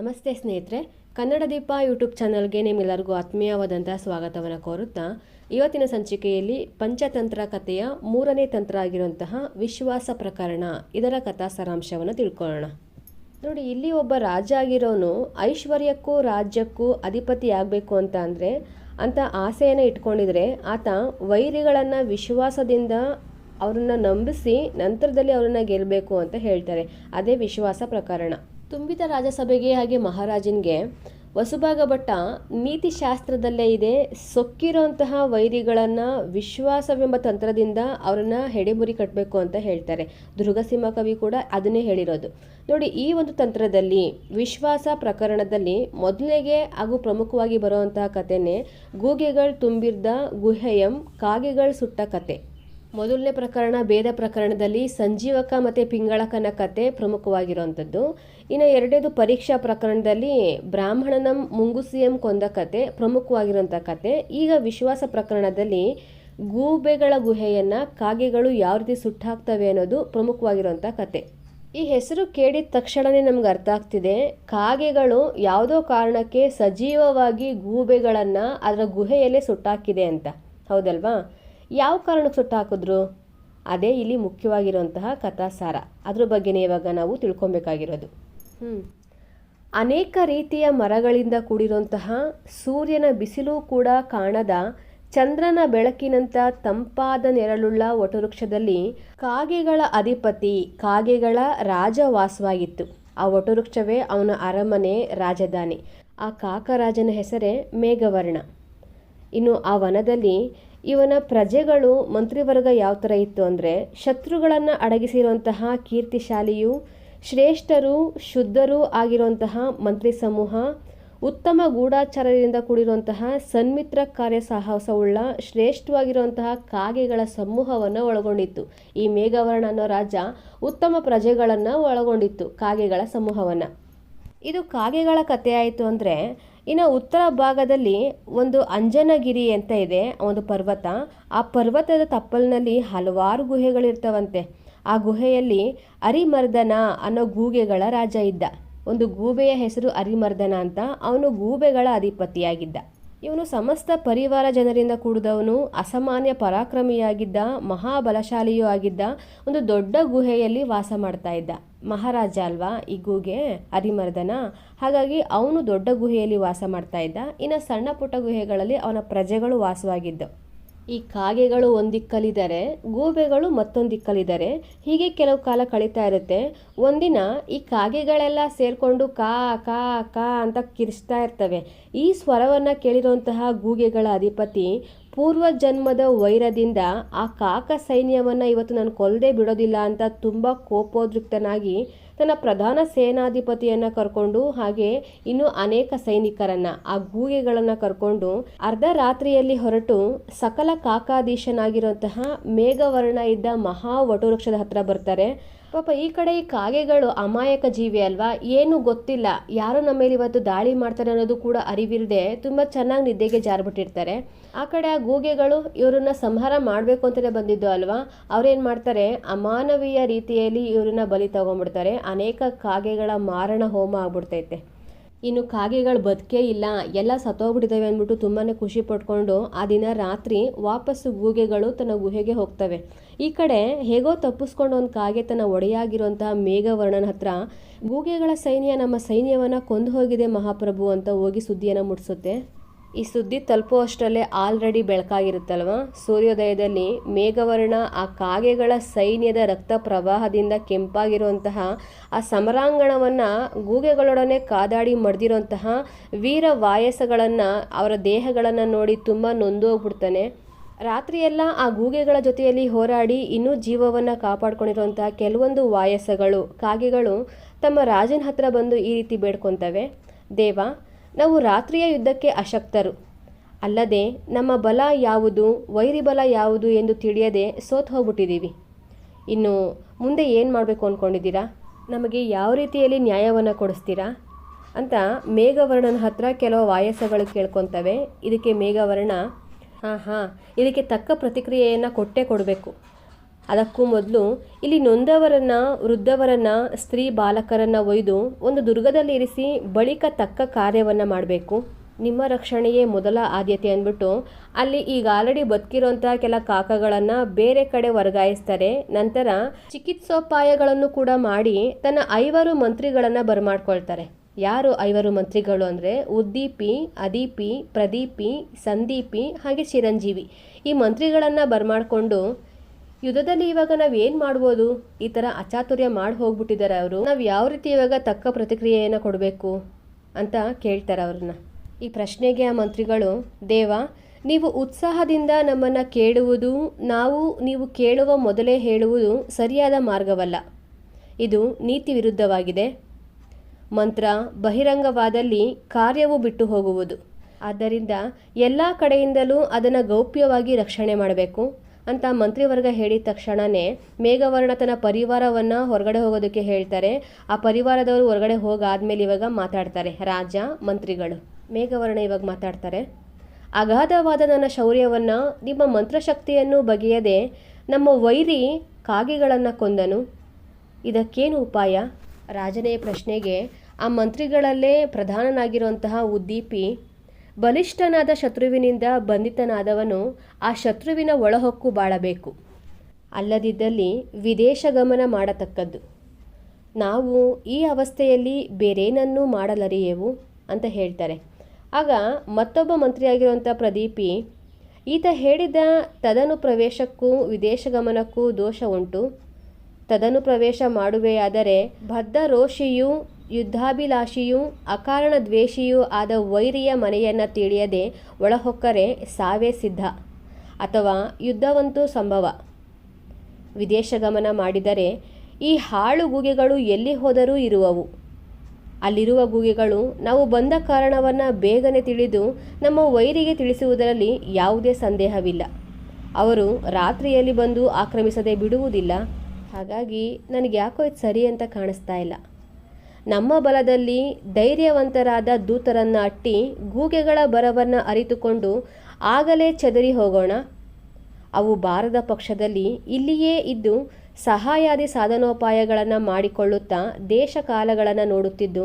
ನಮಸ್ತೆ ಸ್ನೇಹಿತರೆ, ಕನ್ನಡ ದೀಪ ಯೂಟ್ಯೂಬ್ ಚಾನಲ್ಗೆ ನಿಮ್ಮೆಲ್ಲರಿಗೂ ಆತ್ಮೀಯವಾದಂಥ ಸ್ವಾಗತವನ್ನು ಕೋರುತ್ತಾ, ಇವತ್ತಿನ ಸಂಚಿಕೆಯಲ್ಲಿ ಪಂಚತಂತ್ರ ಕಥೆಯ ಮೂರನೇ ತಂತ್ರ ಆಗಿರುವಂತಹ ವಿಶ್ವಾಸ ಪ್ರಕರಣ, ಇದರ ಕಥಾ ಸಾರಾಂಶವನ್ನು ತಿಳ್ಕೊಳ್ಳೋಣ. ನೋಡಿ, ಇಲ್ಲಿ ಒಬ್ಬ ರಾಜ ಆಗಿರೋನು ಐಶ್ವರ್ಯಕ್ಕೂ ರಾಜ್ಯಕ್ಕೂ ಅಧಿಪತಿ ಆಗಬೇಕು ಅಂತ ಅಂದರೆ ಅಂತ ಆಸೆಯನ್ನು ಇಟ್ಕೊಂಡಿದ್ರೆ ಆತ ವೈರಿಗಳನ್ನು ವಿಶ್ವಾಸದಿಂದ ಅವರನ್ನು ನಂಬಿಸಿ ನಂತರದಲ್ಲಿ ಅವರನ್ನು ಗೆಲ್ಲಬೇಕು ಅಂತ ಹೇಳ್ತಾರೆ. ಅದೇ ವಿಶ್ವಾಸ ಪ್ರಕರಣ. ತುಂಬಿದ ರಾಜಸಭೆಗೆ ಹಾಗೆ ಮಹಾರಾಜನ್ಗೆ ವಸುಭಾಗ ಭಟ್ಟ ನೀತಿಶಾಸ್ತ್ರದಲ್ಲೇ ಇದೆ. ಸೊಕ್ಕಿರೋಂತಹ ವೈರಿಗಳನ್ನು ವಿಶ್ವಾಸವೆಂಬ ತಂತ್ರದಿಂದ ಅವರನ್ನ ಹೆಡೆಮುರಿ ಕಟ್ಟಬೇಕು ಅಂತ ಹೇಳ್ತಾರೆ. ದುರ್ಗಸಿಂಹ ಕವಿ ಕೂಡ ಅದನ್ನೇ ಹೇಳಿರೋದು. ನೋಡಿ, ಈ ಒಂದು ತಂತ್ರದಲ್ಲಿ, ವಿಶ್ವಾಸ ಪ್ರಕರಣದಲ್ಲಿ ಮೊದಲಿಗೆ ಹಾಗೂ ಪ್ರಮುಖವಾಗಿ ಬರುವಂತಹ ಕಥೆನೇ ಗೂಗೆಗಳು ತುಂಬಿರ್ದ ಗುಹೆಯಂ ಕಾಗೆಗಳು ಸುಟ್ಟ ಕತೆ. ಮೊದಲನೇ ಪ್ರಕರಣ ಭೇದ ಪ್ರಕರಣದಲ್ಲಿ ಸಂಜೀವಕ ಮತ್ತು ಪಿಂಗಳಕನ ಕತೆ ಪ್ರಮುಖವಾಗಿರುವಂಥದ್ದು. ಇನ್ನು ಎರಡನೇದು ಪರೀಕ್ಷಾ ಪ್ರಕರಣದಲ್ಲಿ ಬ್ರಾಹ್ಮಣನ ಮುಂಗುಸಿಯಂ ಕೊಂದ ಕತೆ ಪ್ರಮುಖವಾಗಿರುವಂಥ ಕತೆ. ಈಗ ವಿಶ್ವಾಸ ಪ್ರಕರಣದಲ್ಲಿ ಗೂಬೆಗಳ ಗುಹೆಯನ್ನು ಕಾಗೆಗಳು ಯಾವ ರೀತಿ ಸುಟ್ಟಾಕ್ತವೆ ಅನ್ನೋದು ಪ್ರಮುಖವಾಗಿರುವಂಥ ಕತೆ. ಈ ಹೆಸರು ಕೇಳಿದ ತಕ್ಷಣವೇ ನಮ್ಗೆ ಅರ್ಥ ಆಗ್ತಿದೆ. ಕಾಗೆಗಳು ಯಾವುದೋ ಕಾರಣಕ್ಕೆ ಸಜೀವವಾಗಿ ಗೂಬೆಗಳನ್ನು ಅದರ ಗುಹೆಯಲ್ಲೇ ಸುಟ್ಟಾಕಿದೆ ಅಂತ. ಹೌದಲ್ವಾ? ಯಾವ ಕಾರಣಕ್ಕೆ ಸುಟ್ಟು ಹಾಕಿದ್ರು? ಅದೇ ಇಲ್ಲಿ ಮುಖ್ಯವಾಗಿರುವಂತಹ ಕಥಾಸಾರ. ಅದ್ರ ಬಗ್ಗೆನೇ ಇವಾಗ ನಾವು ತಿಳ್ಕೊಬೇಕಾಗಿರೋದು. ಹ್ಞೂ ಅನೇಕ ರೀತಿಯ ಮರಗಳಿಂದ ಕೂಡಿರುವಂತಹ ಸೂರ್ಯನ ಬಿಸಿಲು ಕೂಡ ಕಾಣದ ಚಂದ್ರನ ಬೆಳಕಿನಂಥ ತಂಪಾದ ನೆರಳುಳ್ಳ ವಟವೃಕ್ಷದಲ್ಲಿ ಕಾಗೆಗಳ ಅಧಿಪತಿ ಕಾಗೆಗಳ ರಾಜವಾಸವಾಗಿತ್ತು. ಆ ವಟವೃಕ್ಷವೇ ಅವನ ಅರಮನೆ ರಾಜಧಾನಿ. ಆ ಕಾಕರಾಜನ ಹೆಸರೇ ಮೇಘವರ್ಣ. ಇನ್ನು ಆ ವನದಲ್ಲಿ ಇವನ ಪ್ರಜೆಗಳು ಮಂತ್ರಿವರ್ಗ ಯಾವ ಥರ ಇತ್ತು ಅಂದರೆ ಶತ್ರುಗಳನ್ನು ಅಡಗಿಸಿರುವಂತಹ ಕೀರ್ತಿಶಾಲಿಯು, ಶ್ರೇಷ್ಠರು, ಶುದ್ಧರೂ ಆಗಿರುವಂತಹ ಮಂತ್ರಿ ಸಮೂಹ, ಉತ್ತಮ ಗೂಢಾಚಾರದಿಂದ ಕೂಡಿರುವಂತಹ ಸನ್ಮಿತ್ರ ಕಾರ್ಯ ಸಾಹಸವುಳ್ಳ ಶ್ರೇಷ್ಠವಾಗಿರುವಂತಹ ಕಾಗೆಗಳ ಸಮೂಹವನ್ನು ಒಳಗೊಂಡಿತ್ತು. ಈ ಮೇಘವರ್ಣ ಅನ್ನೋ ರಾಜ ಉತ್ತಮ ಪ್ರಜೆಗಳನ್ನು ಒಳಗೊಂಡಿತ್ತು, ಕಾಗೆಗಳ ಸಮೂಹವನ್ನು. ಇದು ಕಾಗೆಗಳ ಕಥೆ ಆಯಿತು ಅಂದರೆ ಇನ್ನು ಉತ್ತರ ಭಾಗದಲ್ಲಿ ಒಂದು ಅಂಜನಗಿರಿ ಅಂತ ಇದೆ ಒಂದು ಪರ್ವತ. ಆ ಪರ್ವತದ ತಪ್ಪಲಿನಲ್ಲಿ ಹಲವಾರು ಗುಹೆಗಳಿರ್ತವಂತೆ. ಆ ಗುಹೆಯಲ್ಲಿ ಅರಿಮರ್ದನ ಅನ್ನೋ ಗೂಗೆಗಳ ರಾಜ ಇದ್ದ. ಒಂದು ಗೂಬೆಯ ಹೆಸರು ಅರಿಮರ್ದನ ಅಂತ. ಅವನು ಗೂಬೆಗಳ ಅಧಿಪತಿಯಾಗಿದ್ದ. ಇವನು ಸಮಸ್ತ ಪರಿವಾರ ಜನರಿಂದ ಕೂಡಿದವನು, ಅಸಾಮಾನ್ಯ ಪರಾಕ್ರಮಿಯಾಗಿದ್ದ, ಮಹಾಬಲಶಾಲಿಯೂ ಆಗಿದ್ದ, ಒಂದು ದೊಡ್ಡ ಗುಹೆಯಲ್ಲಿ ವಾಸ ಮಾಡ್ತಾ ಇದ್ದ. ಮಹಾರಾಜ ಅಲ್ವಾ? ಈ ಗುಹೆಗೆ ಅರಿಮರ್ದನ? ಹಾಗಾಗಿ ಅವನು ದೊಡ್ಡ ಗುಹೆಯಲ್ಲಿ ವಾಸ ಮಾಡ್ತಾ ಇದ್ದ. ಇನ್ನು ಸಣ್ಣ ಪುಟ್ಟ ಗುಹೆಗಳಲ್ಲಿ ಅವನ ಪ್ರಜೆಗಳು ವಾಸವಾಗಿದ್ದು. ಈ ಕಾಗೆಗಳು ಒಂದು ದಿಕ್ಕಲ್ಲಿದ್ದಾರೆ ಗೂಬೆಗಳು ಮತ್ತೊಂದು ದಿಕ್ಕಲ್ಲಿದ್ದಾರೆ ಹೀಗೆ ಕೆಲವು ಕಾಲ ಕಳೀತಾ ಇರುತ್ತೆ. ಒಂದಿನ ಈ ಕಾಗೆಗಳೆಲ್ಲ ಸೇರಿಕೊಂಡು ಕಾ ಕಾ ಕಾ ಅಂತ ಕಿರಿಸ್ತಾ ಇರ್ತವೆ. ಈ ಸ್ವರವನ್ನು ಕೇಳಿರುವಂತಹ ಗೂಗೆಗಳ ಅಧಿಪತಿ ಪೂರ್ವ ಜನ್ಮದ ವೈರದಿಂದ ಆ ಕಾಕ ಸೈನ್ಯವನ್ನು ಇವತ್ತು ನಾನು ಕೊಲ್ಲದೆ ಬಿಡೋದಿಲ್ಲ ಅಂತ ತುಂಬ ಕೋಪೋದ್ರಿಕ್ತನಾಗಿ ತನ್ನ ಪ್ರಧಾನ ಸೇನಾಧಿಪತಿಯನ್ನು ಕರ್ಕೊಂಡು ಹಾಗೆ ಇನ್ನು ಅನೇಕ ಸೈನಿಕರನ್ನ, ಆ ಗೂಗೆಗಳನ್ನು ಕರ್ಕೊಂಡು ಅರ್ಧ ರಾತ್ರಿಯಲ್ಲಿ ಹೊರಟು ಸಕಲ ಕಾಕಾಧೀಶನಾಗಿರುವಂತಹ ಮೇಘವರ್ಣ ಇದ್ದ ಮಹಾ ವಟವೃಕ್ಷದ ಹತ್ರ ಬರ್ತಾರೆ. ಪಾಪ ಈ ಕಡೆ ಈ ಕಾಗೆಗಳು ಅಮಾಯಕ ಜೀವಿ ಅಲ್ವಾ? ಏನು ಗೊತ್ತಿಲ್ಲ. ಯಾರು ನಮ್ಮ ಮೇಲೆ ಇವತ್ತು ದಾಳಿ ಮಾಡ್ತಾರೆ ಅನ್ನೋದು ಕೂಡ ಅರಿವಿರದೆ ತುಂಬ ಚೆನ್ನಾಗಿ ನಿದ್ದೆಗೆ ಜಾರ್ಬಿಟ್ಟಿರ್ತಾರೆ. ಆ ಕಡೆ ಆ ಗೂಗೆಗಳು ಇವರನ್ನ ಸಂಹಾರ ಮಾಡಬೇಕು ಅಂತಲೇ ಬಂದಿದ್ದು ಅಲ್ವಾ? ಅವ್ರೇನು ಮಾಡ್ತಾರೆ? ಅಮಾನವೀಯ ರೀತಿಯಲ್ಲಿ ಇವರನ್ನ ಬಲಿ ತಗೊಂಡ್ಬಿಡ್ತಾರೆ. ಅನೇಕ ಕಾಗೆಗಳ ಮಾರಣ ಹೋಮ ಆಗ್ಬಿಡ್ತೈತೆ. ಇನ್ನು ಕಾಗೆಗಳು ಬದುಕೇ ಇಲ್ಲ, ಎಲ್ಲ ಸತ್ತೋಗ್ಬಿಟ್ಟಿದ್ದಾವೆ ಅಂದ್ಬಿಟ್ಟು ತುಂಬಾ ಖುಷಿ ಪಟ್ಕೊಂಡು ಆ ದಿನ ರಾತ್ರಿ ವಾಪಸ್ಸು ಗೂಗೆಗಳು ತನ್ನ ಗುಹೆಗೆ ಹೋಗ್ತವೆ. ಈ ಕಡೆ ಹೇಗೋ ತಪ್ಪಿಸ್ಕೊಂಡು ಒಂದು ಕಾಗೆ ತನ್ನ ಒಡೆಯಾಗಿರುವಂತಹ ಮೇಘವರ್ಣನ ಹತ್ರ ಗೂಗೆಗಳ ಸೈನ್ಯ ನಮ್ಮ ಸೈನ್ಯವನ್ನು ಕೊಂದು ಹೋಗಿದೆ ಮಹಾಪ್ರಭು ಅಂತ ಹೋಗಿ ಸುದ್ದಿಯನ್ನು ಮುಟ್ಟಿಸುತ್ತೆ ಈ ಸುದ್ದಿ ತಲುಪುವಷ್ಟರಲ್ಲೇ ಆಲ್ರೆಡಿ ಬೆಳಕಾಗಿರುತ್ತಲ್ವ? ಸೂರ್ಯೋದಯದಲ್ಲಿ ಮೇಘವರ್ಣ ಆ ಕಾಗೆಗಳ ಸೈನ್ಯದ ರಕ್ತ ಪ್ರವಾಹದಿಂದ ಕೆಂಪಾಗಿರುವಂತಹ ಆ ಸಮರಾಂಗಣವನ್ನು ಗೂಗೆಗಳೊಡನೆ ಕಾದಾಡಿ ಮಡ್ದಿರುವಂತಹ ವೀರ ವಾಯಸಗಳನ್ನು ಅವರ ದೇಹಗಳನ್ನು ನೋಡಿ ತುಂಬ ನೊಂದು ಹೋಗ್ಬಿಡ್ತಾನೆ. ರಾತ್ರಿಯೆಲ್ಲ ಆ ಗೂಗೆಗಳ ಜೊತೆಯಲ್ಲಿ ಹೋರಾಡಿ ಇನ್ನೂ ಜೀವವನ್ನು ಕಾಪಾಡ್ಕೊಂಡಿರುವಂತಹ ಕೆಲವೊಂದು ವಾಯಸಗಳು, ಕಾಗೆಗಳು ತಮ್ಮ ರಾಜನ ಹತ್ರ ಬಂದು ಈ ರೀತಿ ಬೇಡ್ಕೊತವೆ. ದೇವ ನಾವು ರಾತ್ರಿಯ ಯುದ್ಧಕ್ಕೆ ಅಶಕ್ತರು. ಅಲ್ಲದೆ ನಮ್ಮ ಬಲ ಯಾವುದು ವೈರಿ ಬಲ ಯಾವುದು ಎಂದು ತಿಳಿಯದೆ ಸೋತು ಹೋಗ್ಬಿಟ್ಟಿದ್ದೀವಿ. ಇನ್ನು ಮುಂದೆ ಏನು ಮಾಡಬೇಕು ಅಂದ್ಕೊಂಡಿದ್ದೀರಾ ನಮಗೆ ಯಾವ ರೀತಿಯಲ್ಲಿ ನ್ಯಾಯವನ್ನು ಕೊಡಿಸ್ತೀರಾ? ಅಂತ ಮೇಘವರ್ಣನ ಹತ್ರ ಕೆಲವು ವಾಯಸಗಳು ಕೇಳ್ಕೊತವೆ. ಇದಕ್ಕೆ ಮೇಘವರ್ಣ ಹಾಂ ಹಾಂ ಇದಕ್ಕೆ ತಕ್ಕ ಪ್ರತಿಕ್ರಿಯೆಯನ್ನು ಕೊಟ್ಟೇ ಕೊಡಬೇಕು. ಅದಕ್ಕೂ ಮೊದಲು ಇಲ್ಲಿ ನೊಂದವರನ್ನ, ವೃದ್ಧವರನ್ನ, ಸ್ತ್ರೀ ಬಾಲಕರನ್ನ ಒಯ್ದು ಒಂದು ದುರ್ಗದಲ್ಲಿ ಇರಿಸಿ ಬಳಿಕ ತಕ್ಕ ಕಾರ್ಯವನ್ನು ಮಾಡಬೇಕು. ನಿಮ್ಮ ರಕ್ಷಣೆಯೇ ಮೊದಲ ಆದ್ಯತೆ ಅಂದ್ಬಿಟ್ಟು ಅಲ್ಲಿ ಈಗ ಆಲ್ರೆಡಿ ಬದುಕಿರೋಂಥ ಕೆಲ ಕಾಕಗಳನ್ನು ಬೇರೆ ಕಡೆ ವರ್ಗಾಯಿಸ್ತಾರೆ. ನಂತರ ಚಿಕಿತ್ಸೋಪಾಯಗಳನ್ನು ಕೂಡ ಮಾಡಿ ತನ್ನ ಐವರು ಮಂತ್ರಿಗಳನ್ನು ಬರಮಾಡ್ಕೊಳ್ತಾರೆ. ಯಾರು ಐವರು ಮಂತ್ರಿಗಳು ಅಂದರೆ ಉದ್ದೀಪಿ, ಅದೀಪಿ, ಪ್ರದೀಪಿ, ಸಂದೀಪಿ ಹಾಗೆ ಚಿರಂಜೀವಿ. ಈ ಮಂತ್ರಿಗಳನ್ನು ಬರಮಾಡಿಕೊಂಡು ಯುದ್ಧದಲ್ಲಿ ಇವಾಗ ನಾವು ಏನು ಮಾಡ್ಬೋದು? ಈ ಥರ ಅಚಾತುರ್ಯ ಮಾಡಿ ಹೋಗ್ಬಿಟ್ಟಿದ್ದಾರೆ ಅವರು. ನಾವು ಯಾವ ರೀತಿ ಇವಾಗ ತಕ್ಕ ಪ್ರತಿಕ್ರಿಯೆಯನ್ನು ಕೊಡಬೇಕು ಅಂತ ಕೇಳ್ತಾರೆ ಅವ್ರನ್ನ. ಈ ಪ್ರಶ್ನೆಗೆ ಆ ಮಂತ್ರಿಗಳು, ದೇವ, ನೀವು ಉತ್ಸಾಹದಿಂದ ನಮ್ಮನ್ನು ಕೇಳುವುದು, ನಾವು, ನೀವು ಕೇಳುವ ಮೊದಲೇ ಹೇಳುವುದು ಸರಿಯಾದ ಮಾರ್ಗವಲ್ಲ. ಇದು ನೀತಿ ವಿರುದ್ಧವಾಗಿದೆ. ಮಂತ್ರ, ಬಹಿರಂಗವಾದಲ್ಲಿ ಕಾರ್ಯವು ಬಿಟ್ಟು ಹೋಗುವುದು. ಆದ್ದರಿಂದ ಎಲ್ಲ ಕಡೆಯಿಂದಲೂ ಅದನ್ನು ಗೌಪ್ಯವಾಗಿ ರಕ್ಷಣೆ ಮಾಡಬೇಕು. ಅಂತ ಮಂತ್ರಿವರ್ಗ ಹೇಳಿದ ತಕ್ಷಣವೇ ಮೇಘವರ್ಣ ತನ್ನ ಪರಿವಾರವನ್ನು ಹೊರಗಡೆ ಹೋಗೋದಕ್ಕೆ ಹೇಳ್ತಾರೆ. ಆ ಪರಿವಾರದವರು ಹೊರಗಡೆ ಹೋಗಾದ್ಮೇಲೆ ಇವಾಗ ಮಾತಾಡ್ತಾರೆ. ರಾಜ, ಮಂತ್ರಿಗಳು. ಮೇಘವರ್ಣ ಇವಾಗ ಮಾತಾಡ್ತಾರೆ. ಅಗಾಧವಾದ ನನ್ನ ಶೌರ್ಯವನ್ನು, ನಿಮ್ಮ ಮಂತ್ರಶಕ್ತಿಯನ್ನು ಬಗೆಯದೆ ನಮ್ಮ ವೈರಿ ಕಾಗೆಗಳನ್ನು ಕೊಂದನು. ಇದಕ್ಕೇನು ಉಪಾಯ? ರಾಜನೇ ಪ್ರಶ್ನೆಗೆ, ಆ ಮಂತ್ರಿಗಳಲ್ಲೇ ಪ್ರಧಾನನಾಗಿರುವಂತಹ ಉದ್ದೀಪಿ ಬಲಿಷ್ಠನಾದ ಶತ್ರುವಿನಿಂದ ಬಂಧಿತನಾದವನು ಆ ಶತ್ರುವಿನ ಒಳಹೊಕ್ಕು ಬಾಳಬೇಕು. ಅಲ್ಲದಿದ್ದಲ್ಲಿ ವಿದೇಶ ಗಮನ ಮಾಡತಕ್ಕದ್ದು. ನಾವು ಈ ಅವಸ್ಥೆಯಲ್ಲಿ ಬೇರೇನನ್ನೂ ಮಾಡಲರಿಯೆವು? ಅಂತ ಹೇಳ್ತಾರೆ. ಆಗ ಮತ್ತೊಬ್ಬ ಮಂತ್ರಿಯಾಗಿರುವಂಥ ಪ್ರದೀಪಿ, ಈತ ಹೇಳಿದ ತದನು ಪ್ರವೇಶಕ್ಕೂ ವಿದೇಶ ಗಮನಕ್ಕೂ ದೋಷ ಉಂಟು ತದನು ಪ್ರವೇಶ ಮಾಡುವೆಯಾದರೆ ಬದ್ಧ ರೋಷಿಯೂ ಯುದ್ಧಾಭಿಲಾಷಿಯೂ ಅಕಾರಣ ದ್ವೇಷಿಯೂ ಆದ ವೈರಿಯ ಮನೆಯನ್ನು ತಿಳಿಯದೆ ಒಳಹೊಕ್ಕರೆ ಸಾವೇ ಸಿದ್ಧ. ಅಥವಾ ಯುದ್ಧವಂತೂ ಸಂಭವ. ವಿದೇಶ ಗಮನ ಮಾಡಿದರೆ ಈ ಹಾಳು ಗುಗೆಗಳು ಎಲ್ಲಿ ಹೋದರೂ ಇರುವವು. ಅಲ್ಲಿರುವ ಗುಗೆಗಳು ನಾವು ಬಂದ ಕಾರಣವನ್ನು ಬೇಗನೆ ತಿಳಿದು ನಮ್ಮ ವೈರಿಗೆ ತಿಳಿಸುವುದರಲ್ಲಿ ಯಾವುದೇ ಸಂದೇಹವಿಲ್ಲ. ಅವರು ರಾತ್ರಿಯಲ್ಲಿ ಬಂದು ಆಕ್ರಮಿಸದೆ ಬಿಡುವುದಿಲ್ಲ. ಹಾಗಾಗಿ ನನಗೆ ಯಾಕೋ ಇದು ಸರಿ ಅಂತ ಕಾಣಿಸ್ತಾ ಇಲ್ಲ. ನಮ್ಮ ಬಲದಲ್ಲಿ ಧೈರ್ಯವಂತರಾದ ದೂತರನ್ನು ಅಟ್ಟಿ ಗೂಗೆಗಳ ಬರವನ್ನು ಅರಿತುಕೊಂಡು ಆಗಲೇ ಚದರಿ ಹೋಗೋಣ. ಅವು ಬಾರದ ಪಕ್ಷದಲ್ಲಿ ಇಲ್ಲಿಯೇ ಇದ್ದು ಸಹಾಯಾದಿ ಸಾಧನೋಪಾಯಗಳನ್ನು ಮಾಡಿಕೊಳ್ಳುತ್ತಾ ದೇಶ ಕಾಲಗಳನ್ನು ನೋಡುತ್ತಿದ್ದು,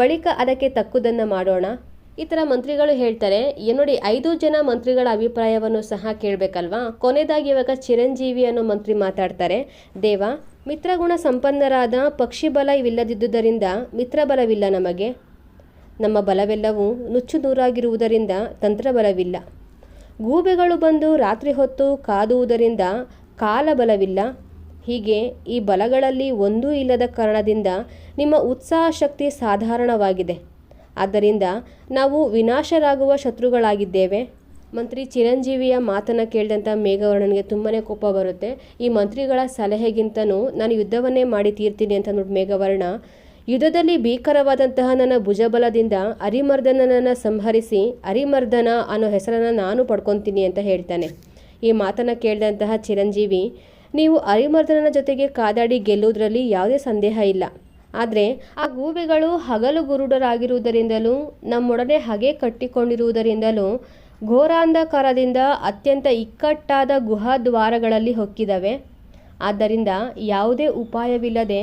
ಬಳಿಕ ಅದಕ್ಕೆ ತಕ್ಕುದನ್ನು ಮಾಡೋಣ. ಈ ಥರ ಮಂತ್ರಿಗಳು ಹೇಳ್ತಾರೆ ನೋಡಿ, ಐದು ಜನ ಮಂತ್ರಿಗಳ ಅಭಿಪ್ರಾಯವನ್ನು ಸಹ ಕೇಳಬೇಕಲ್ವಾ? ಕೊನೆಯದಾಗಿ ಇವಾಗ ಚಿರಂಜೀವಿ ಅನ್ನೋ ಮಂತ್ರಿ ಮಾತಾಡ್ತಾರೆ. ದೇವ ಮಿತ್ರಗುಣ ಸಂಪನ್ನರಾದ ಪಕ್ಷಿ ಬಲ ಇವಿಲ್ಲದಿದ್ದುದರಿಂದ ಮಿತ್ರಬಲವಿಲ್ಲ ನಮಗೆ. ನಮ್ಮ ಬಲವೆಲ್ಲವೂ ನುಚ್ಚು ನೂರಾಗಿರುವುದರಿಂದ ತಂತ್ರಬಲವಿಲ್ಲ. ಗೂಬೆಗಳು ಬಂದು ರಾತ್ರಿ ಹೊತ್ತು ಕಾದುವುದರಿಂದ ಕಾಲಬಲವಿಲ್ಲ. ಹೀಗೆ ಈ ಬಲಗಳಲ್ಲಿ ಒಂದೂ ಇಲ್ಲದ ಕಾರಣದಿಂದ ನಿಮ್ಮ ಉತ್ಸಾಹ ಶಕ್ತಿ ಸಾಧಾರಣವಾಗಿದೆ. ಆದ್ದರಿಂದ ನಾವು ವಿನಾಶರಾಗುವ ಶತ್ರುಗಳಾಗಿದ್ದೇವೆ. ಮಂತ್ರಿ ಚಿರಂಜೀವಿಯ ಮಾತನ್ನು ಕೇಳಿದಂಥ ಮೇಘವರ್ಣನಿಗೆ ತುಂಬಾ ಕೋಪ ಬರುತ್ತೆ. ಈ ಮಂತ್ರಿಗಳ ಸಲಹೆಗಿಂತನೂ ನಾನು ಯುದ್ಧವನ್ನೇ ಮಾಡಿ ತೀರ್ತೀನಿ ಅಂತ ನೋಡಿ ಮೇಘವರ್ಣ. ಯುದ್ಧದಲ್ಲಿ ಭೀಕರವಾದಂತಹ ನನ್ನ ಭುಜಬಲದಿಂದ ಅರಿಮರ್ದನನನ್ನು ಸಂಹರಿಸಿ ಅರಿಮರ್ದನ ಅನ್ನೋ ಹೆಸರನ್ನು ನಾನು ಪಡ್ಕೊತೀನಿ ಅಂತ ಹೇಳ್ತಾನೆ. ಈ ಮಾತನ್ನು ಕೇಳಿದಂತಹ ಚಿರಂಜೀವಿ, ನೀವು ಅರಿಮರ್ದನನ ಜೊತೆಗೆ ಕಾದಾಡಿ ಗೆಲ್ಲುವುದರಲ್ಲಿ ಯಾವುದೇ ಸಂದೇಹ ಇಲ್ಲ. ಆದರೆ ಆ ಗೂಬೆಗಳು ಹಗಲು ಗುರುಡರಾಗಿರುವುದರಿಂದಲೂ, ನಮ್ಮೊಡನೆ ಹಗೆ ಕಟ್ಟಿಕೊಂಡಿರುವುದರಿಂದಲೂ ಘೋರಾಂಧಕಾರದಿಂದ ಅತ್ಯಂತ ಇಕ್ಕಟ್ಟಾದ ಗುಹಾದ್ವಾರಗಳಲ್ಲಿ ಹೊಕ್ಕಿದವೆ. ಆದ್ದರಿಂದ ಯಾವುದೇ ಉಪಾಯವಿಲ್ಲದೆ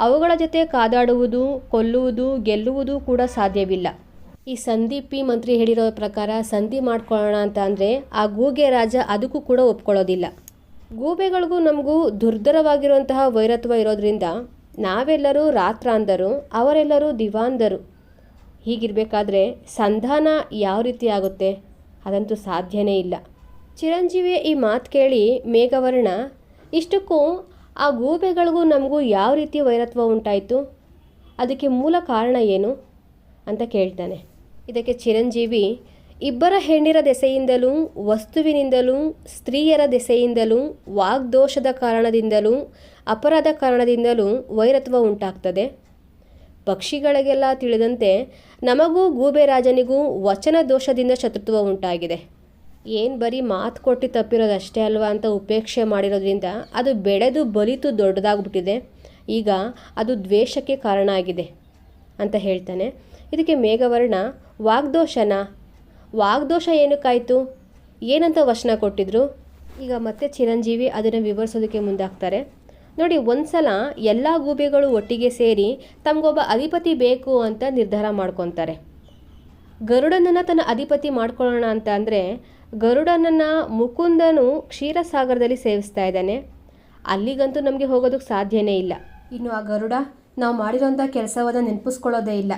ಅವುಗಳ ಜೊತೆ ಕಾದಾಡುವುದು, ಕೊಲ್ಲುವುದು, ಗೆಲ್ಲುವುದು ಕೂಡ ಸಾಧ್ಯವಿಲ್ಲ. ಈ ಸಂದೀಪಿ ಮಂತ್ರಿ ಹೇಳಿರೋ ಪ್ರಕಾರ ಸಂಧಿ ಮಾಡ್ಕೊಳ್ಳೋಣ ಅಂತ ಅಂದರೆ ಆ ಗೂಗೆ ರಾಜ ಅದಕ್ಕೂ ಕೂಡ ಒಪ್ಕೊಳ್ಳೋದಿಲ್ಲ. ಗೂಬೆಗಳಿಗೂ ನಮಗೂ ದುರ್ಧರವಾಗಿರುವಂತಹ ವೈರತ್ವ ಇರೋದ್ರಿಂದ ನಾವೆಲ್ಲರೂ ರಾತ್ರಾಂಧರು, ಅವರೆಲ್ಲರೂ ದಿವಾಂಧರು. ಹೀಗಿರಬೇಕಾದ್ರೆ ಸಂಧಾನ ಯಾವ ರೀತಿ ಆಗುತ್ತೆ? ಅದಂತೂ ಸಾಧ್ಯನೇ ಇಲ್ಲ. ಚಿರಂಜೀವಿಯ ಈ ಮಾತು ಕೇಳಿ ಮೇಘವರ್ಣ, ಇಷ್ಟಕ್ಕೂ ಆ ಗೂಬೆಗಳಿಗೂ ನಮಗೂ ಯಾವ ರೀತಿ ವೈರತ್ವ ಉಂಟಾಯಿತು? ಅದಕ್ಕೆ ಮೂಲ ಕಾರಣ ಏನು? ಅಂತ ಕೇಳ್ತಾನೆ. ಇದಕ್ಕೆ ಚಿರಂಜೀವಿ, ಇಬ್ಬರ ಹೆಣ್ಣಿರ ದೆಸೆಯಿಂದಲೂ, ವಸ್ತುವಿನಿಂದಲೂ, ಸ್ತ್ರೀಯರ ದೆಸೆಯಿಂದಲೂ, ವಾಗ್ದೋಷದ ಕಾರಣದಿಂದಲೂ, ಅಪರಾಧ ಕಾರಣದಿಂದಲೂ ವೈರತ್ವ ಉಂಟಾಗ್ತದೆ. ಪಕ್ಷಿಗಳಿಗೆಲ್ಲ ತಿಳಿದಂತೆ ನಮಗೂ ಗೂಬೆ ರಾಜನಿಗೂ ವಚನ ದೋಷದಿಂದ ಶತ್ರುತ್ವ ಉಂಟಾಗಿದೆ. ಏನು ಬರೀ ಮಾತು ಕೊಟ್ಟು ತಪ್ಪಿರೋದಷ್ಟೇ ಅಲ್ವಾ ಅಂತ ಉಪೇಕ್ಷೆ ಮಾಡಿರೋದ್ರಿಂದ ಅದು ಬೆಳೆದು ಬಲಿತು ದೊಡ್ಡದಾಗ್ಬಿಟ್ಟಿದೆ. ಈಗ ಅದು ದ್ವೇಷಕ್ಕೆ ಕಾರಣ ಆಗಿದೆ ಅಂತ ಹೇಳ್ತಾನೆ. ಇದಕ್ಕೆ ಮೇಘವರ್ಣ, ವಾಗ್ದೋಷನ? ವಾಗ್ದೋಷ ಏನಕ್ಕಾಯಿತು? ಏನಂತ ವಚನ ಕೊಟ್ಟಿದ್ರು? ಈಗ ಮತ್ತೆ ಚಿರಂಜೀವಿ ಅದನ್ನು ವಿವರಿಸೋದಕ್ಕೆ ಮುಂದಾಗ್ತಾರೆ. ನೋಡಿ, ಒಂದ್ಸಲ ಎಲ್ಲ ಗೂಬೆಗಳು ಒಟ್ಟಿಗೆ ಸೇರಿ ತಮಗೊಬ್ಬ ಅಧಿಪತಿ ಬೇಕು ಅಂತ ನಿರ್ಧಾರ ಮಾಡ್ಕೊತಾರೆ. ಗರುಡನನ್ನು ತನ್ನ ಅಧಿಪತಿ ಮಾಡ್ಕೊಳ್ಳೋಣ ಅಂತ ಅಂದರೆ, ಗರುಡನನ್ನು ಮುಕುಂದನು ಕ್ಷೀರಸಾಗರದಲ್ಲಿ ಸೇವಿಸ್ತಾ ಇದ್ದಾನೆ. ಅಲ್ಲಿಗಂತೂ ನಮಗೆ ಹೋಗೋದಕ್ಕೆ ಸಾಧ್ಯನೇ ಇಲ್ಲ. ಇನ್ನು ಆ ಗರುಡ, ನಾವು ಮಾಡಿರೋಂಥ ಕೆಲಸವನ್ನು ನೆನಪಿಸ್ಕೊಳ್ಳೋದೇ ಇಲ್ಲ.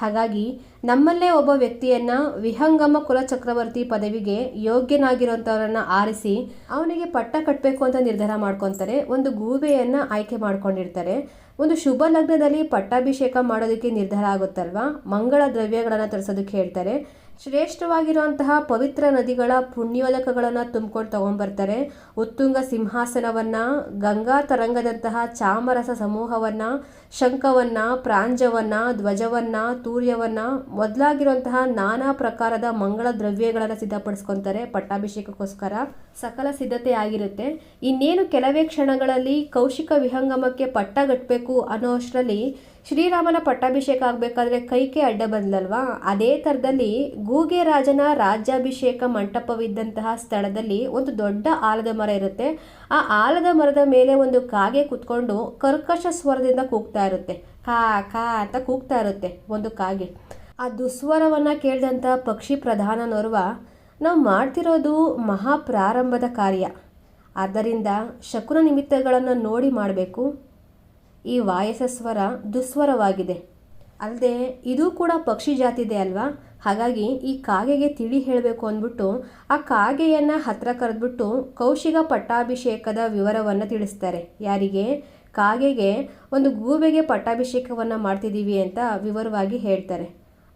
ಹಾಗಾಗಿ ನಮ್ಮಲ್ಲೇ ಒಬ್ಬ ವ್ಯಕ್ತಿಯನ್ನ ವಿಹಂಗಮ ಕುಲ ಚಕ್ರವರ್ತಿ ಪದವಿಗೆ ಯೋಗ್ಯನಾಗಿರೋಂಥವ್ರನ್ನ ಆರಿಸಿ ಅವನಿಗೆ ಪಟ್ಟ ಕಟ್ಟಬೇಕು ಅಂತ ನಿರ್ಧಾರ ಮಾಡ್ಕೊತಾರೆ, ಒಂದು ಗೂಬೆಯನ್ನ ಆಯ್ಕೆ ಮಾಡ್ಕೊಂಡಿರ್ತಾರೆ. ಒಂದು ಶುಭ ಲಗ್ನದಲ್ಲಿ ಪಟ್ಟಾಭಿಷೇಕ ಮಾಡೋದಕ್ಕೆ ನಿರ್ಧಾರ ಆಗುತ್ತಲ್ವಾ? ಮಂಗಳ ದ್ರವ್ಯಗಳನ್ನು ತರಿಸೋದಕ್ಕೆ ಹೇಳ್ತಾರೆ. ಶ್ರೇಷ್ಠವಾಗಿರುವಂತಹ ಪವಿತ್ರ ನದಿಗಳ ಪುಣ್ಯೋಲಕಗಳನ್ನು ತುಂಬಿಕೊಂಡು ತಗೊಂಡ್ಬರ್ತಾರೆ. ಉತ್ತುಂಗ ಸಿಂಹಾಸನವನ್ನ, ಗಂಗಾ ತರಂಗದಂತಹ ಚಾಮರಸ ಸಮೂಹವನ್ನ, ಶಂಖವನ್ನು, ಪ್ರಾಂಜವನ್ನ, ಧ್ವಜವನ್ನ ತೂರ್ಯವನ್ನ ಮೊದಲಾಗಿರುವಂತಹ ನಾನಾ ಪ್ರಕಾರದ ಮಂಗಳ ದ್ರವ್ಯಗಳನ್ನು ಸಿದ್ಧಪಡಿಸ್ಕೊತಾರೆ ಪಟ್ಟಾಭಿಷೇಕಕ್ಕೋಸ್ಕರ. ಸಕಲ ಸಿದ್ಧತೆ ಆಗಿರುತ್ತೆ. ಇನ್ನೇನು ಕೆಲವೇ ಕ್ಷಣಗಳಲ್ಲಿ ಕೌಶಿಕ ವಿಹಂಗಮಕ್ಕೆ ಪಟ್ಟಗಟ್ಟಬೇಕು ಅನ್ನೋ ಅಷ್ಟರಲ್ಲಿ ಶ್ರೀರಾಮನ ಪಟ್ಟಾಭಿಷೇಕ ಆಗಬೇಕಾದ್ರೆ ಕೈಕೆ ಅಡ್ಡ ಬಂದ್ಲಲ್ವಾ? ಅದೇ ಥರದಲ್ಲಿ ಗೂಗೆ ರಾಜನ ರಾಜ್ಯಾಭಿಷೇಕ ಮಂಟಪವಿದ್ದಂತಹ ಸ್ಥಳದಲ್ಲಿ ಒಂದು ದೊಡ್ಡ ಆಲದ ಮರ ಇರುತ್ತೆ. ಆ ಆಲದ ಮರದ ಮೇಲೆ ಒಂದು ಕಾಗೆ ಕುತ್ಕೊಂಡು ಕರ್ಕಶ ಸ್ವರದಿಂದ ಕೂಗ್ತಾ ಇರುತ್ತೆ. ಕಾ ಕಾ ಅಂತ ಕೂಗ್ತಾ ಇರುತ್ತೆ ಒಂದು ಕಾಗೆ. ಆ ದುಸ್ವರವನ್ನು ಕೇಳಿದಂಥ ಪಕ್ಷಿ ಪ್ರಧಾನನೋರ್ವ, ನಾವು ಮಾಡ್ತಿರೋದು ಮಹಾ ಪ್ರಾರಂಭದ ಕಾರ್ಯ. ಆದ್ದರಿಂದ ಶಕುನ ನಿಮಿತ್ತಗಳನ್ನು ನೋಡಿ ಮಾಡಬೇಕು. ಈ ವಾಯಸ ಸ್ವರ ದುಸ್ವರವಾಗಿದೆ. ಅಲ್ಲದೆ ಇದು ಕೂಡ ಪಕ್ಷಿ ಜಾತಿದೆ ಅಲ್ವಾ? ಹಾಗಾಗಿ ಈ ಕಾಗೆಗೆ ತಿಳಿ ಹೇಳಬೇಕು ಅಂದ್ಬಿಟ್ಟು ಆ ಕಾಗೆಯನ್ನು ಹತ್ರ ಕರೆದ್ಬಿಟ್ಟು ಕೌಶಿಕ ಪಟ್ಟಾಭಿಷೇಕದ ವಿವರವನ್ನು ತಿಳಿಸ್ತಾರೆ. ಯಾರಿಗೆ? ಕಾಗೆಗೆ ಒಂದು ಗೂಬೆಗೆ ಪಟ್ಟಾಭಿಷೇಕವನ್ನು ಮಾಡ್ತಿದ್ದೀವಿ ಅಂತ ವಿವರವಾಗಿ ಹೇಳ್ತಾರೆ.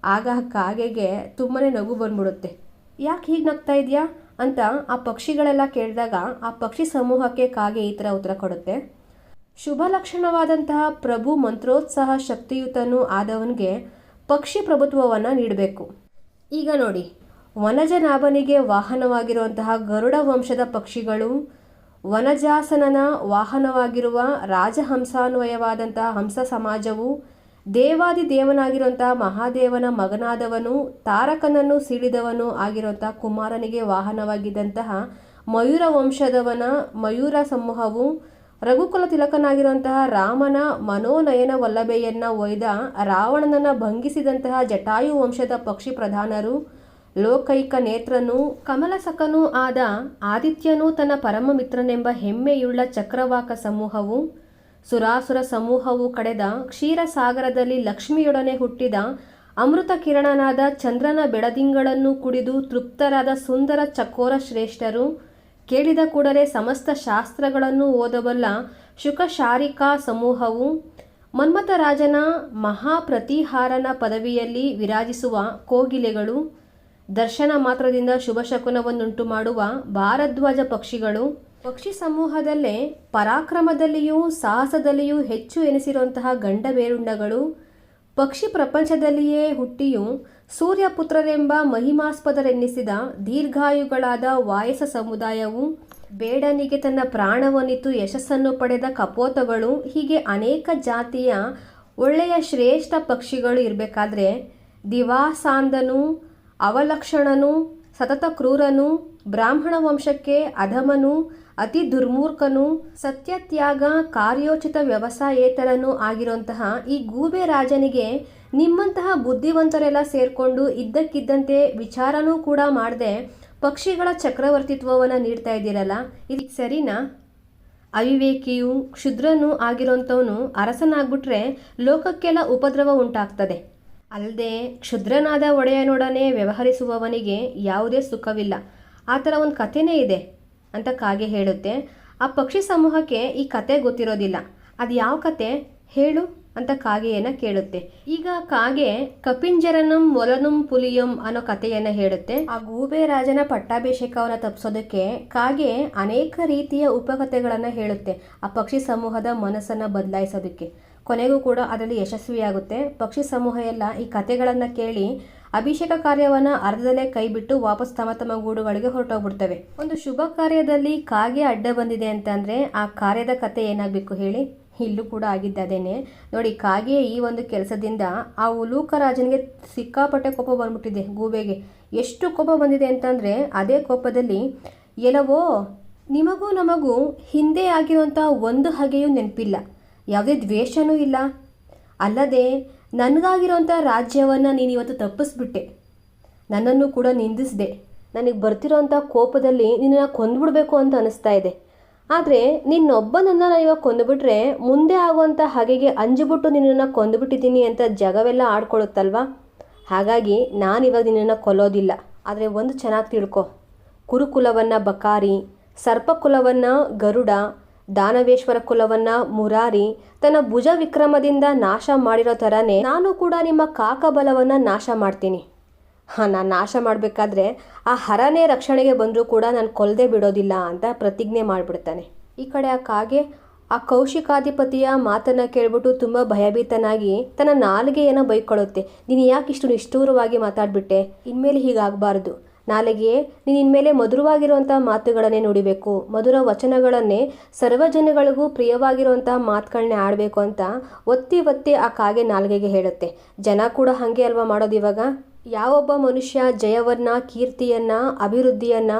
ಆಗ ಕಾಗೆಗೆ ತುಂಬಾ ನಗು ಬಂದ್ಬಿಡುತ್ತೆ. ಯಾಕೆ ಹೀಗೆ ನಗ್ತಾ ಇದೆಯಾ? ಅಂತ ಆ ಪಕ್ಷಿಗಳೆಲ್ಲ ಕೇಳಿದಾಗ ಆ ಪಕ್ಷಿ ಸಮೂಹಕ್ಕೆ ಕಾಗೆ ಈ ಥರ ಉತ್ತರ ಕೊಡುತ್ತೆ. ಶುಭ ಲಕ್ಷಣವಾದಂತಹ ಪ್ರಭು ಮಂತ್ರೋತ್ಸಾಹ ಶಕ್ತಿಯುತನೂ ಆದವನಿಗೆ ಪಕ್ಷಿ ಪ್ರಭುತ್ವವನ್ನು ನೀಡಬೇಕು. ಈಗ ನೋಡಿ, ವನಜನಾಭನಿಗೆ ವಾಹನವಾಗಿರುವಂತಹ ಗರುಡ ವಂಶದ ಪಕ್ಷಿಗಳು, ವನಜಾಸನನ ವಾಹನವಾಗಿರುವ ರಾಜಹಂಸಾನ್ವಯವಾದಂತಹ ಹಂಸ ಸಮಾಜವು, ದೇವಾದಿ ದೇವನಾಗಿರುವಂತಹ ಮಹಾದೇವನ ಮಗನಾದವನು, ತಾರಕನನ್ನು ಸೀಳಿದವನು ಆಗಿರುವಂತಹ ಕುಮಾರನಿಗೆ ವಾಹನವಾಗಿದ್ದಂತಹ ಮಯೂರ ವಂಶದವನ ಮಯೂರ ಸಮೂಹವು ರಘುಕುಲ ತಿಲಕನಾಗಿರುವಂತಹ ರಾಮನ ಮನೋನಯನ ವಲ್ಲಭೆಯನ್ನ ಒಯ್ದ ರಾವಣನನ್ನ ಭಂಗಿಸಿದಂತಹ ಜಟಾಯು ವಂಶದ ಪಕ್ಷಿ ಪ್ರಧಾನರು, ಲೋಕೈಕ ನೇತ್ರನು, ಕಮಲಸಕನೂ ಆದ ಆದಿತ್ಯನೂ ತನ್ನ ಪರಮ ಮಿತ್ರನೆಂಬ ಹೆಮ್ಮೆಯುಳ್ಳ ಚಕ್ರವಾಕ ಸಮೂಹವು, ಸುರಾಸುರ ಸಮೂಹವು ಕಡೆದ ಕ್ಷೀರಸಾಗರದಲ್ಲಿ ಲಕ್ಷ್ಮಿಯೊಡನೆ ಹುಟ್ಟಿದ ಅಮೃತ ಕಿರಣನಾದ ಚಂದ್ರನ ಬೆಳದಿಂಗಳನ್ನು ಕುಡಿದು ತೃಪ್ತರಾದ ಸುಂದರ ಚಕೋರ ಶ್ರೇಷ್ಠರು ಕೇಳಿದ ಕೂಡಲೇ ಸಮಸ್ತ ಶಾಸ್ತ್ರಗಳನ್ನು ಓದಬಲ್ಲ ಶುಕಶಾರಿಕಾ ಸಮೂಹವು ಮನ್ಮಥರಾಜನ ಮಹಾಪ್ರತಿಹಾರನ ಪದವಿಯಲ್ಲಿ ವಿರಾಜಿಸುವ ಕೋಗಿಲೆಗಳು, ದರ್ಶನ ಮಾತ್ರದಿಂದ ಶುಭ ಶಕುನವನ್ನುಂಟು ಮಾಡುವ ಭಾರದ್ವಾಜ ಪಕ್ಷಿಗಳು. ಪಕ್ಷಿ ಸಮೂಹದಲ್ಲೇ ಪರಾಕ್ರಮದಲ್ಲಿಯೂ ಸಾಹಸದಲ್ಲಿಯೂ ಹೆಚ್ಚು ಎನಿಸಿರುವಂತಹ ಗಂಡಬೇರುಂಡಗಳು ಪಕ್ಷಿ ಪ್ರಪಂಚದಲ್ಲಿಯೇ ಹುಟ್ಟಿಯೂ ಸೂರ್ಯಪುತ್ರರೆಂಬ ಮಹಿಮಾಸ್ಪದರೆನ್ನಿಸಿದ ದೀರ್ಘಾಯುಗಳಾದ ವಾಯಸ ಸಮುದಾಯವು ಬೇಡನಿಗೆ ತನ್ನ ಪ್ರಾಣವನ್ನಿತ್ತು ಯಶಸ್ಸನ್ನು ಪಡೆದ ಕಪೋತಗಳು ಹೀಗೆ ಅನೇಕ ಜಾತಿಯ ಒಳ್ಳೆಯ ಶ್ರೇಷ್ಠ ಪಕ್ಷಿಗಳು ಇರಬೇಕಾದ್ರೆ ದಿವಾಸಾಂದನು ಅವಲಕ್ಷಣನು, ಸತತ ಕ್ರೂರನು, ಬ್ರಾಹ್ಮಣ ವಂಶಕ್ಕೆ ಅಧಮನು ಅತಿ ದುರ್ಮೂರ್ಖನು ಸತ್ಯತ್ಯಾಗ ಕಾರ್ಯೋಚಿತ ವ್ಯವಸಾಯೇತರನು ಆಗಿರುವಂತಹ ಈ ಗೂಬೆ ರಾಜನಿಗೆ ನಿಮ್ಮಂತಹ ಬುದ್ಧಿವಂತರೆಲ್ಲ ಸೇರಿಕೊಂಡು ಇದ್ದಕ್ಕಿದ್ದಂತೆ ವಿಚಾರನೂ ಕೂಡ ಮಾಡದೆ ಪಕ್ಷಿಗಳ ಚಕ್ರವರ್ತಿತ್ವವನ್ನು ನೀಡ್ತಾ ಇದ್ದೀರಲ್ಲ? ಇದು ಸರಿನಾ? ಅವಿವೇಕಿಯು ಕ್ಷುದ್ರನು ಆಗಿರೋಂಥವನು ಅರಸನಾಗ್ಬಿಟ್ರೆ ಲೋಕಕ್ಕೆಲ್ಲ ಉಪದ್ರವ ಉಂಟಾಗ್ತದೆ. ಅಲ್ಲದೆ ಕ್ಷುದ್ರನಾದ ಒಡೆಯನೊಡನೆ ವ್ಯವಹರಿಸುವವನಿಗೆ ಯಾವುದೇ ಸುಖವಿಲ್ಲ. ಆ ಥರ ಒಂದು ಕಥೆನೇ ಇದೆ. ಅಂತ ಕಾಗೆ ಹೇಳುತ್ತೆ. ಆ ಪಕ್ಷಿ ಸಮೂಹಕ್ಕೆ ಈ ಕತೆ ಗೊತ್ತಿರೋದಿಲ್ಲ. ಅದು ಯಾವ ಕತೆ? ಹೇಳು ಅಂತ ಕಾಗೆಯನ್ನು ಕೇಳುತ್ತೆ. ಈಗ ಕಾಗೆ ಕಪಿಂಜರನಂ ಮೊಲನುಂ ಪುಲಿಯಂ ಅನ್ನೋ ಕಥೆಯನ್ನ ಹೇಳುತ್ತೆ. ಆ ಗೂಬೆ ರಾಜನ ಪಟ್ಟಾಭಿಷೇಕವನ್ನು ತಪ್ಪಿಸೋದಕ್ಕೆ ಕಾಗೆ ಅನೇಕ ರೀತಿಯ ಉಪಕಥೆಗಳನ್ನು ಹೇಳುತ್ತೆ. ಆ ಪಕ್ಷಿ ಸಮೂಹದ ಮನಸ್ಸನ್ನು ಬದಲಾಯಿಸೋದಕ್ಕೆ. ಕೊನೆಗೂ ಕೂಡ ಅದರಲ್ಲಿ ಯಶಸ್ವಿಯಾಗುತ್ತೆ. ಪಕ್ಷಿ ಸಮೂಹ ಎಲ್ಲ ಈ ಕಥೆಗಳನ್ನು ಕೇಳಿ ಅಭಿಷೇಕ ಕಾರ್ಯವನ್ನು ಅರ್ಧದಲ್ಲೇ ಕೈ ಬಿಟ್ಟು ವಾಪಸ್ ತಮ್ಮ ತಮ್ಮ ಗೂಡುಗಳಿಗೆ ಹೊರಟೋಗ್ಬಿಡ್ತವೆ. ಒಂದು ಶುಭ ಕಾರ್ಯದಲ್ಲಿ ಕಾಗೆ ಅಡ್ಡ ಬಂದಿದೆ ಅಂತಂದ್ರೆ ಆ ಕಾರ್ಯದ ಕತೆ ಏನಾಗಬೇಕು ಹೇಳಿ? ಇಲ್ಲೂ ಕೂಡ ಆಗಿದ್ದದೇನೆ ನೋಡಿ, ಕಾಗೆ ಈ ಒಂದು ಕೆಲಸದಿಂದ ಆ ಉಲೂಕ ರಾಜನಿಗೆ ಸಿಕ್ಕಾಪಟ್ಟೆ ಕೋಪ ಬಂದ್ಬಿಟ್ಟಿದೆ ಗೂಬೆಗೆ. ಎಷ್ಟು ಕೋಪ ಬಂದಿದೆ ಅಂತಂದರೆ ಅದೇ ಕೋಪದಲ್ಲಿ, ಎಲ್ಲವೋ, ನಿಮಗೂ ನಮಗೂ ಹಿಂದೆ ಆಗಿರುವಂಥ ಒಂದು ಹಗೆಯೂ ನೆನಪಿಲ್ಲ. ಯಾವುದೇ ದ್ವೇಷನೂ ಇಲ್ಲ. ಅಲ್ಲದೆ ನನಗಾಗಿರೋಂಥ ರಾಜ್ಯವನ್ನು ನೀನು ಇವತ್ತು ತಪ್ಪಿಸ್ಬಿಟ್ಟೆ. ನನ್ನನ್ನು ಕೂಡ ನಿಂದಿಸಿದೆ. ನನಗೆ ಬರ್ತಿರೋಂಥ ಕೋಪದಲ್ಲಿ ನಿನ್ನನ್ನು ಕೊಂದ್ಬಿಡ್ಬೇಕು ಅಂತ ಅನಿಸ್ತಾ ಇದೆ. ಆದರೆ ನಿನ್ನೊಬ್ಬನನ್ನು ನಾನು ಇವಾಗ ಕೊಂದುಬಿಟ್ರೆ ಮುಂದೆ ಆಗುವಂಥ ಹಾಗೆಗೆ ಅಂಜಿಬಿಟ್ಟು ನಿನ್ನನ್ನು ಕೊಂದುಬಿಟ್ಟಿದ್ದೀನಿ ಅಂತ ಜಗವೆಲ್ಲ ಆಡ್ಕೊಳ್ಳುತ್ತಲ್ವಾ? ಹಾಗಾಗಿ ನಾನು ಇವಾಗ ನಿನ್ನನ್ನು ಕೊಲ್ಲೋದಿಲ್ಲ. ಆದರೆ ಒಂದು ಚೆನ್ನಾಗಿ ತಿಳ್ಕೊ. ಕುರುಕುಲವನ್ನು ಬಕಾರಿ, ಸರ್ಪಕುಲವನ್ನು ಗರುಡ ದಾನವೇಶ್ವರ ಕುಲವನ್ನ ಮುರಾರಿ ತನ್ನ ಭುಜ ವಿಕ್ರಮದಿಂದ ನಾಶ ಮಾಡಿರೋ ಥರನೇ ನಾನು ಕೂಡ ನಿಮ್ಮ ಕಾಕಬಲವನ್ನು ನಾಶ ಮಾಡ್ತೀನಿ. ಹಾಂ, ನಾನು ನಾಶ ಮಾಡಬೇಕಾದ್ರೆ ಆ ಹರನೇ ರಕ್ಷಣೆಗೆ ಬಂದರೂ ಕೂಡ ನಾನು ಕೊಲ್ಲದೆ ಬಿಡೋದಿಲ್ಲ ಅಂತ ಪ್ರತಿಜ್ಞೆ ಮಾಡಿಬಿಡ್ತಾನೆ. ಈ ಕಡೆ ಆ ಕಾಗೆ ಆ ಕೌಶಿಕಾಧಿಪತಿಯ ಮಾತನ್ನು ಕೇಳ್ಬಿಟ್ಟು ತುಂಬ ಭಯಭೀತನಾಗಿ ತನ್ನ ನಾಲಿಗೆಯನ್ನು ಬೈಕೊಳ್ಳುತ್ತೆ. ನೀನು ಯಾಕೆ ಇಷ್ಟು ನಿಷ್ಠೂರವಾಗಿ ಮಾತಾಡಿಬಿಟ್ಟೆ? ಇನ್ಮೇಲೆ ಹೀಗಾಗಬಾರ್ದು. ನಾಲಿಗೆಯೇ, ನೀನು ಇನ್ಮೇಲೆ ಮಧುರವಾಗಿರುವಂಥ ಮಾತುಗಳನ್ನೇ ನುಡಿಬೇಕು. ಮಧುರ ವಚನಗಳನ್ನೇ ಸರ್ವಜನಗಳಿಗೂ ಪ್ರಿಯವಾಗಿರುವಂತಹ ಮಾತುಗಳನ್ನೇ ಆಡಬೇಕು ಅಂತ ಒತ್ತಿ ಒತ್ತಿ ಆ ಕಾಗೆ ನಾಲಿಗೆಗೆ ಹೇಳುತ್ತೆ. ಜನ ಕೂಡ ಹಾಗೆ ಅಲ್ವಾ ಮಾಡೋದು ಇವಾಗ? ಯಾವೊಬ್ಬ ಮನುಷ್ಯ ಜಯವನ್ನ, ಕೀರ್ತಿಯನ್ನ, ಅಭಿವೃದ್ಧಿಯನ್ನ,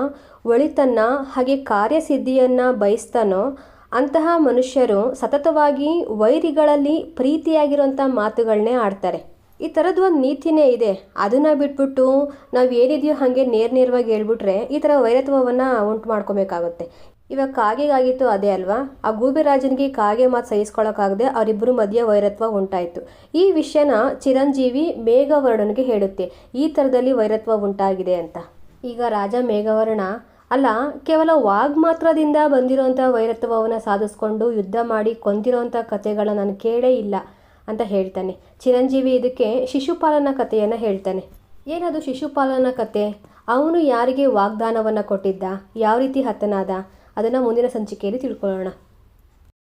ಒಳಿತನ್ನ, ಹಾಗೆ ಕಾರ್ಯಸಿದ್ಧಿಯನ್ನ ಬಯಸ್ತಾನೋ ಅಂತಹ ಮನುಷ್ಯರು ಸತತವಾಗಿ ವೈರಿಗಳಲ್ಲಿ ಪ್ರೀತಿಯಾಗಿರುವಂಥ ಮಾತುಗಳನ್ನೇ ಆಡ್ತಾರೆ. ಈ ಥರದ್ದು ಒಂದು ನೀತಿನೇ ಇದೆ. ಅದನ್ನು ಬಿಟ್ಬಿಟ್ಟು ನಾವು ಏನಿದೆಯೋ ಹಾಗೆ ನೇರ ನೇರವಾಗಿ ಹೇಳ್ಬಿಟ್ರೆ ಈ ಥರ ವೈರತ್ವವನ್ನು ಉಂಟು ಮಾಡ್ಕೊಬೇಕಾಗುತ್ತೆ. ಇವಾಗ ಕಾಗೆಗಾಗಿತ್ತು ಅದೇ ಅಲ್ವಾ? ಆ ಗೂಬೆ ರಾಜನಿಗೆ ಕಾಗೆ ಮಾತು ಸಹಿಸ್ಕೊಳ್ಳೋಕ್ಕಾಗದೆ ಅವರಿಬ್ಬರು ಮಧ್ಯೆ ವೈರತ್ವ ಉಂಟಾಯಿತು. ಈ ವಿಷಯನ ಚಿರಂಜೀವಿ ಮೇಘವರ್ಣನಿಗೆ ಹೇಳುತ್ತೆ. ಈ ಥರದಲ್ಲಿ ವೈರತ್ವ ಉಂಟಾಗಿದೆ ಅಂತ. ಈಗ ರಾಜ ಮೇಘವರ್ಣ, ಅಲ್ಲ, ಕೇವಲ ವಾಗ್ಮಾತ್ರದಿಂದ ಬಂದಿರೋಂಥ ವೈರತ್ವವನ್ನು ಸಾಧಿಸ್ಕೊಂಡು ಯುದ್ಧ ಮಾಡಿ ಕೊಂದಿರೋಂಥ ಕಥೆಗಳನ್ನ ನಾನು ಕೇಳೇ ಇಲ್ಲ. ಅಂತ ಹೇಳ್ತಾನೆ. ಚಿರಂಜೀವಿ ಇದಕ್ಕೆ ಶಿಶುಪಾಲನ ಕಥೆಯನ್ನು ಹೇಳ್ತಾನೆ. ಏನದು ಶಿಶುಪಾಲನ ಕತೆ ಅವನು ಯಾರಿಗೆ ವಾಗ್ದಾನವನ್ನು ಕೊಟ್ಟಿದ್ದ? ಯಾವ ರೀತಿ ಹತನಾದ? ಅದನ್ನು ಮುಂದಿನ ಸಂಚಿಕೆಯಲ್ಲಿ ತಿಳ್ಕೊಳ್ಳೋಣ.